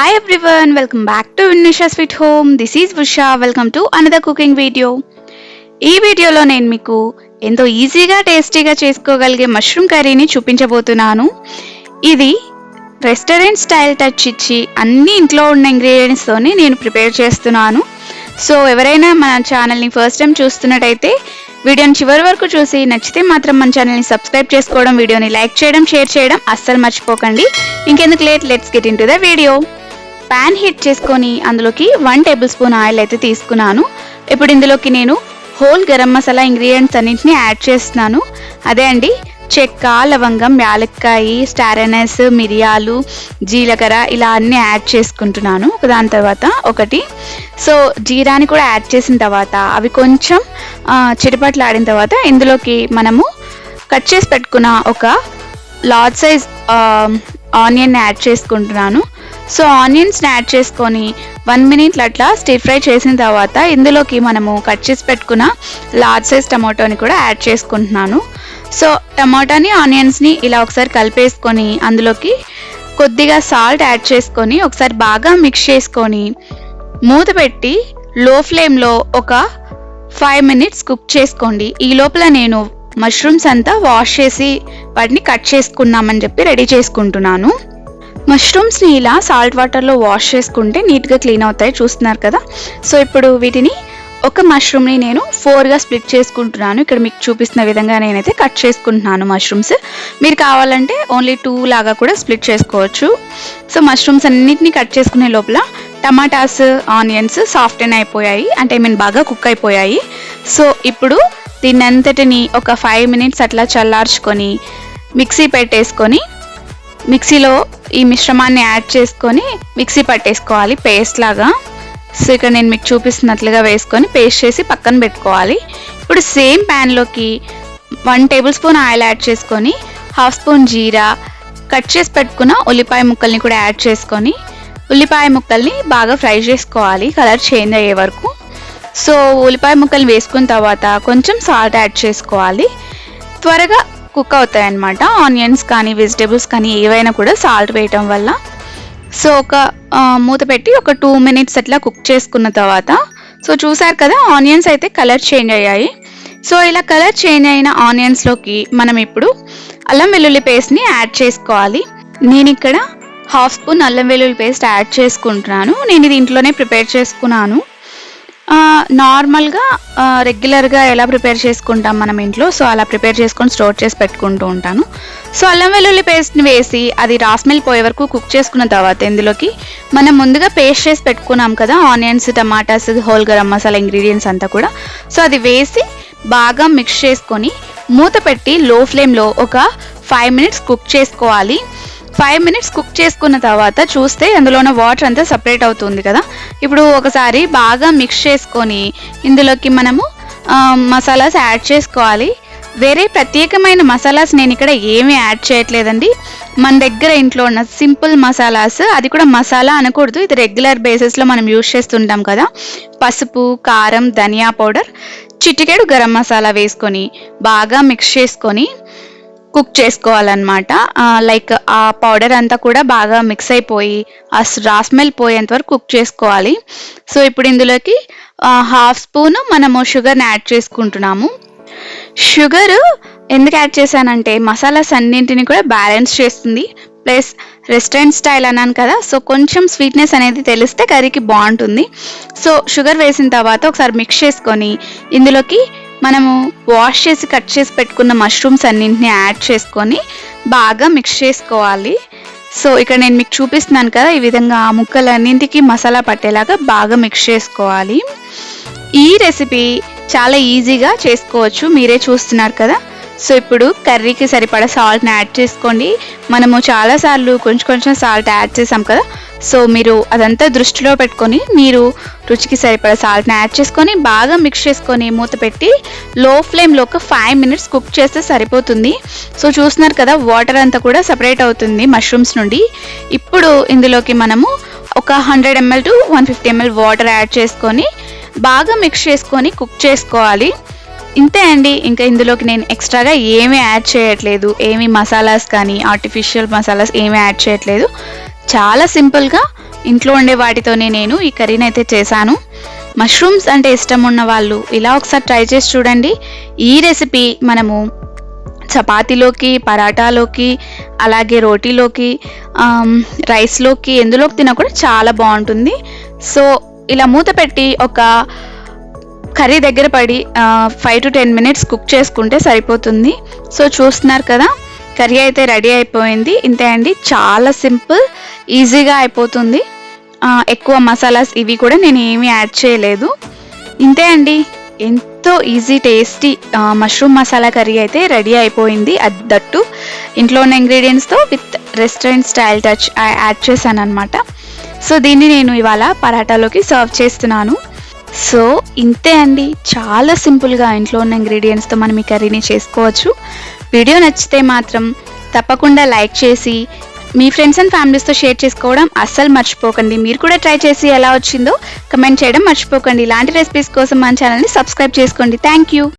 Hi everyone welcome back to Vinnisha sweet home this is Usha welcome to another cooking video ఈ వీడియోలో నేను మీకు ఎంతో ఈజీగా టేస్టీగా చేసుకోగలిగే మష్రూమ్ కర్రీని చూపించబోతున్నాను. ఇది రెస్టారెంట్ స్టైల్ టచ్ ఇచ్చి అన్ని ఇంట్లో ఉన్న ఇంగ్రీడియంట్స్తోని నేను ప్రిపేర్ చేస్తున్నాను. సో ఎవరైనా మన ఛానల్ని ఫస్ట్ టైం చూస్తున్నట్టయితే వీడియోని చివరి వరకు చూసి నచ్చితే మాత్రం మన ఛానల్ని సబ్స్క్రైబ్ చేసుకోవడం వీడియోని లైక్ చేయడం షేర్ చేయడం అస్సలు మర్చిపోకండి. ఇంకెందుకు late let's get into the video pan heat చేసుకొని అందులోకి వన్ టేబుల్ స్పూన్ ఆయిల్ అయితే తీసుకున్నాను. ఇప్పుడు ఇందులోకి నేను హోల్ గరం మసాలా ఇంగ్రీడియంట్స్ అన్నింటినీ యాడ్ చేస్తున్నాను. అదే అండి చెక్క లవంగం యాలక్కాయి స్టారనస్ మిరియాలు జీలకర్ర ఇలా అన్నీ యాడ్ చేసుకుంటున్నాను. దాని తర్వాత ఒకటి. సో జీరాని కూడా యాడ్ చేసిన తర్వాత అవి కొంచెం చిటిపట్లు ఆడిన తర్వాత ఇందులోకి మనము కట్ చేసి పెట్టుకున్న ఒక లార్జ్ సైజ్ ఆనియన్ యాడ్ చేసుకుంటున్నాను. సో ఆనియన్స్ని యాడ్ చేసుకొని వన్ మినిట్ అట్లా స్టిర్ ఫ్రై చేసిన తర్వాత ఇందులోకి మనము కట్ చేసి పెట్టుకున్న లార్జ్ సైజ్ టమాటోని కూడా యాడ్ చేసుకుంటున్నాను. సో టమాటాని ఆనియన్స్ని ఇలా ఒకసారి కలిపేసుకొని అందులోకి కొద్దిగా సాల్ట్ యాడ్ చేసుకొని ఒకసారి బాగా మిక్స్ చేసుకొని మూత పెట్టి లో ఫ్లేమ్లో ఒక ఫైవ్ మినిట్స్ కుక్ చేసుకోండి. ఈ లోపల నేను మష్రూమ్స్ అంతా వాష్ చేసి వాటిని కట్ చేసుకున్నామని చెప్పి రెడీ చేసుకుంటున్నాను. మష్రూమ్స్ని ఇలా సాల్ట్ వాటర్లో వాష్ చేసుకుంటే నీట్గా క్లీన్ అవుతాయి చూస్తున్నారు కదా. సో ఇప్పుడు వీటిని ఒక మష్రూమ్ని నేను ఫోర్గా స్ప్లిట్ చేసుకుంటున్నాను. ఇక్కడ మీకు చూపిస్తున్న విధంగా నేనైతే కట్ చేసుకుంటున్నాను మష్రూమ్స్ మీరు కావాలంటే ఓన్లీ టూ లాగా కూడా స్ప్లిట్ చేసుకోవచ్చు. సో మష్రూమ్స్ అన్నిటిని కట్ చేసుకునే లోపల టమాటాస్ ఆనియన్స్ సాఫ్టెన్ అయిపోయాయి. అంటే ఐ మీన్ బాగా కుక్ అయిపోయాయి. సో ఇప్పుడు దీన్ని అంతటిని ఒక ఫైవ్ మినిట్స్ అట్లా చల్లార్చుకొని మిక్సీ పెట్టేసుకొని మిక్సీలో ఈ మిశ్రమాన్ని యాడ్ చేసుకొని మిక్సీ పట్టేసుకోవాలి పేస్ట్ లాగా. సో ఇక్కడ నేను మీకు చూపిస్తున్నట్లుగా వేసుకొని పేస్ట్ చేసి పక్కన పెట్టుకోవాలి. ఇప్పుడు same ప్యాన్లోకి one table spoon oil add చేసుకొని హాఫ్ స్పూన్ జీరా కట్ చేసి పెట్టుకున్న ఉల్లిపాయ ముక్కల్ని కూడా యాడ్ చేసుకొని ఉల్లిపాయ ముక్కల్ని బాగా ఫ్రై చేసుకోవాలి కలర్ చేంజ్ అయ్యే వరకు. సో ఉల్లిపాయ ముక్కలు వేసుకున్న తర్వాత కొంచెం సాల్ట్ యాడ్ చేసుకోవాలి. త్వరగా కుక్ అవుతాయి అన్నమాట ఆనియన్స్ కానీ వెజిటేబుల్స్ కానీ ఏవైనా కూడా సాల్ట్ వేయటం వల్ల. సో ఒక మూత పెట్టి ఒక టూ మినిట్స్ అట్లా కుక్ చేసుకున్న తర్వాత. సో చూసారు కదా ఆనియన్స్ అయితే కలర్ చేంజ్ అయ్యాయి. సో ఇలా కలర్ చేంజ్ అయిన ఆనియన్స్లోకి మనం ఇప్పుడు అల్లం వెల్లుల్లి పేస్ట్ని యాడ్ చేసుకోవాలి. నేను ఇక్కడ హాఫ్ స్పూన్ అల్లం వెల్లుల్లి పేస్ట్ యాడ్ చేసుకుంటున్నాను. నేను ఇది ఇంట్లోనే ప్రిపేర్ చేసుకున్నాను. నార్మల్గా రెగ్యులర్గా ఎలా ప్రిపేర్ చేసుకుంటాం మనం ఇంట్లో సో అలా ప్రిపేర్ చేసుకొని స్టోర్ చేసి పెట్టుకుంటూ ఉంటాను. సో అల్లం వెల్లుల్లి పేస్ట్ని వేసి అది రాస్మెల్ పోయే వరకు కుక్ చేసుకున్న తర్వాత ఇందులోకి మనం ముందుగా పేస్ట్ చేసి పెట్టుకున్నాం కదా onions tomatoes whole garam masala ingredients అంతా కూడా. సో అది వేసి బాగా మిక్స్ చేసుకొని మూత పెట్టి లో ఫ్లేమ్లో ఒక ఫైవ్ మినిట్స్ కుక్ చేసుకోవాలి. ఫైవ్ మినిట్స్ కుక్ చేసుకున్న తర్వాత చూస్తే అందులో ఉన్న వాటర్ అంతా సపరేట్ అవుతుంది కదా. ఇప్పుడు ఒకసారి బాగా మిక్స్ చేసుకొని ఇందులోకి మనము మసాలాస్ యాడ్ చేసుకోవాలి. వేరే ప్రత్యేకమైన మసాలాస్ నేను ఇక్కడ ఏమీ యాడ్ చేయట్లేదండి. మన దగ్గర ఇంట్లో ఉన్న సింపుల్ మసాలాస్ అది కూడా మసాలా అనకూడదు. ఇది రెగ్యులర్ బేసిస్లో మనం యూజ్ చేస్తుంటాం కదా. పసుపు కారం ధనియా పౌడర్ చిటికెడు గరం మసాలా వేసుకొని బాగా మిక్స్ చేసుకొని కుక్ చేసుకోవాలన్నమాట. లైక్ ఆ పౌడర్ అంతా కూడా బాగా మిక్స్ అయిపోయి ఆ రాస్మెల్ పోయేంత వరకు కుక్ చేసుకోవాలి. సో ఇప్పుడు ఇందులోకి హాఫ్ స్పూన్ మనము షుగర్ని యాడ్ చేసుకుంటున్నాము. షుగర్ ఎందుకు యాడ్ చేశానంటే మసాలాస్ అన్నింటిని కూడా బ్యాలెన్స్ చేస్తుంది. ప్లస్ రెస్టారెంట్ స్టైల్ అన్నాను కదా సో కొంచెం స్వీట్నెస్ అనేది తెలిస్తే కర్రీకి బాగుంటుంది. సో షుగర్ వేసిన తర్వాత ఒకసారి మిక్స్ చేసుకొని ఇందులోకి మనము వాష్ చేసి కట్ చేసి పెట్టుకున్న మష్రూమ్స్ అన్నింటిని యాడ్ చేసుకొని బాగా మిక్స్ చేసుకోవాలి. సో ఇక్కడ నేను మీకు చూపిస్తున్నాను కదా ఈ విధంగా ఆ ముక్కలన్నింటికి మసాలా పట్టేలాగా బాగా మిక్స్ చేసుకోవాలి. ఈ రెసిపీ చాలా ఈజీగా చేసుకోవచ్చు. మీరే చూస్తున్నారు కదా. సో ఇప్పుడు కర్రీకి సరిపడా సాల్ట్ని యాడ్ చేసుకోండి. మనము చాలాసార్లు కొంచెం కొంచెం సాల్ట్ యాడ్ చేసాం కదా. సో మీరు అదంతా దృష్టిలో పెట్టుకొని మీరు రుచికి సరిపడా సాల్ట్ని యాడ్ చేసుకొని బాగా మిక్స్ చేసుకొని మూత పెట్టి లో ఫ్లేమ్లో ఒక ఫైవ్ మినిట్స్ కుక్ చేస్తే సరిపోతుంది. సో చూస్తున్నారు కదా వాటర్ అంతా కూడా సపరేట్ అవుతుంది మష్రూమ్స్ నుండి. ఇప్పుడు ఇందులోకి మనము ఒక hundred ML to one fifty ML water add చేసుకొని బాగా మిక్స్ చేసుకొని కుక్ చేసుకోవాలి. ఇంతే అండి. ఇంకా ఇందులోకి నేను ఎక్స్ట్రాగా ఏమీ యాడ్ చేయట్లేదు. ఏమి మసాలాస్ కానీ ఆర్టిఫిషియల్ మసాలాస్ ఏమీ యాడ్ చేయట్లేదు. చాలా సింపుల్గా ఇంట్లో ఉండే వాటితోనే నేను ఈ కర్రీని అయితే చేశాను. మష్రూమ్స్ అంటే ఇష్టం ఉన్న వాళ్ళు ఇలా ఒకసారి ట్రై చేసి చూడండి. ఈ రెసిపీ మనము చపాతీలోకి పరాటాలోకి అలాగే రోటీలోకి రైస్లోకి ఎందులోకి తిన్నా కూడా చాలా బాగుంటుంది. సో ఇలా మూత పెట్టి ఒక కర్రీ దగ్గర పడి five to ten minutes cook చేసుకుంటే సరిపోతుంది. సో చూస్తున్నారు కదా కర్రీ అయితే రెడీ అయిపోయింది. ఇంతే అండి చాలా సింపుల్ ఈజీగా అయిపోతుంది. ఎక్కువ మసాలాస్ ఇవి కూడా నేను ఏమీ యాడ్ చేయలేదు. ఇంతే అండి ఎంతో easy tasty mushroom masala curry అయితే రెడీ అయిపోయింది. అది దట్టు ఇంట్లో ఉన్న ఇంగ్రీడియంట్స్తో with restaurant style touch add చేశాను అనమాట సో దీన్ని నేను ఇవాళ పరాటాలోకి సర్వ్ చేస్తున్నాను. సో ఇంతే అండి. చాలా సింపుల్గా ఇంట్లో ఉన్న ఇంగ్రీడియంట్స్తో మనం ఈ కర్రీని చేసుకోవచ్చు. వీడియో నచ్చితే మాత్రం తప్పకుండా లైక్ చేసి మీ ఫ్రెండ్స్ అండ్ ఫ్యామిలీస్తో షేర్ చేసుకోవడం అస్సలు మర్చిపోకండి. మీరు కూడా ట్రై చేసి ఎలా వచ్చిందో కమెంట్ చేయడం మర్చిపోకండి. ఇలాంటి రెసిపీస్ కోసం మన ఛానల్ని సబ్స్క్రైబ్ చేసుకోండి. Thank you